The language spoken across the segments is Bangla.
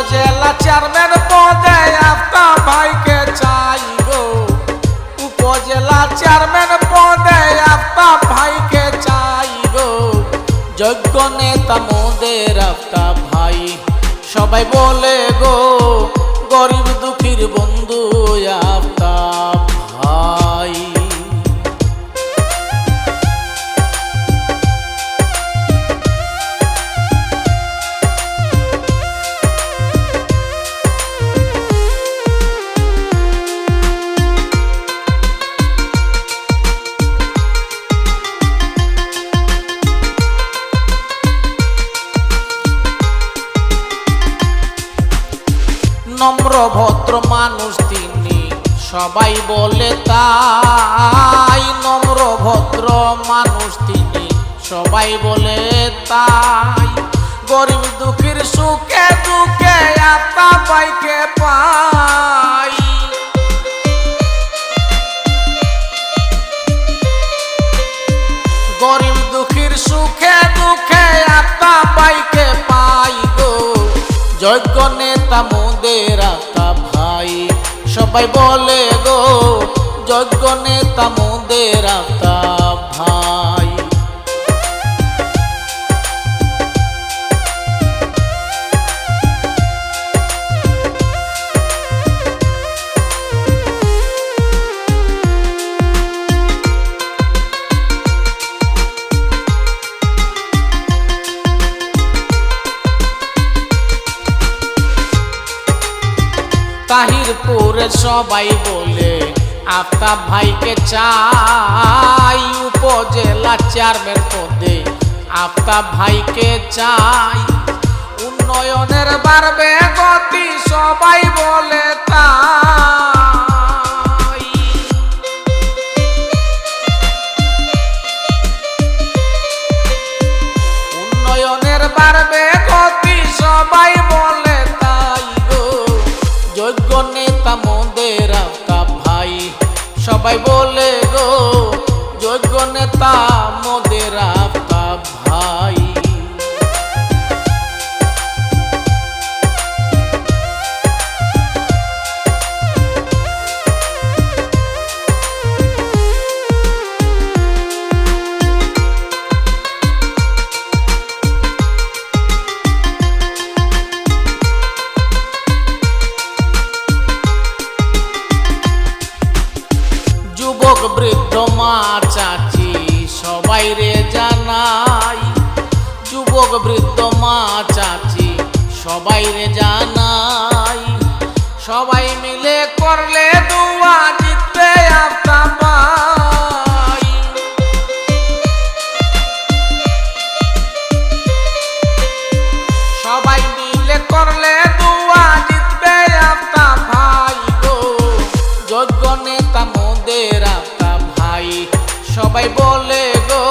উপজেলা চেয়ারম্যান পদে আফতা ভাইকে চাই উপজেলা চেয়ারম্যান পদে ভাইকে নেতা মোদের ভাই, সবাই বলে গো, গরিব দুঃখীর বন্ধু নম্র ভদ্র মানুষ তিনি। সবাই বলে তাই নম্র ভদ্র মানুষ তিনি। সবাই বলে তাই। গরিব দুঃখীর সুখে দুঃখে আপা পাইকে যোগ্য নেতা মোদের আত্মা ভাই। সবাই বলে গো যোগ্য নেতা মোদের আত্মা ভাই। তাহিরপুরে সবাই বলে, আফতাব ভাইকে চাই উপজেলা চেয়ারম্যান পদে। আফতাব ভাইকে চাই, উন্নয়নের বাড়বে গতি সবাই বলে গো যোগ্য নেতা যুবক বৃদ্ধ মা চাচি, সবাই রে জানাই। সবাই মিলে করলে দুয়া জিতবে ভাই গো। আফতা ভাই, সবাই বলে গো,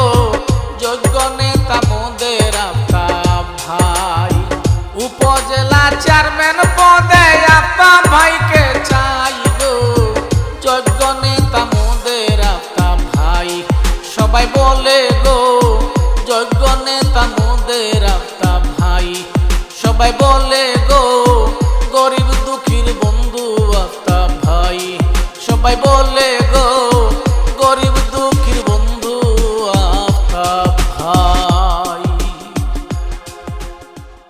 যজ্ঞ নেতা মোদের চেয়ারম্যান পদে আপা ভাইকে চাই গো যোগ্য নেতা মোদের আপা ভাই। সবাই বলে গো যোগ্য নেতা মোদের আফতা ভাই। সবাই বলে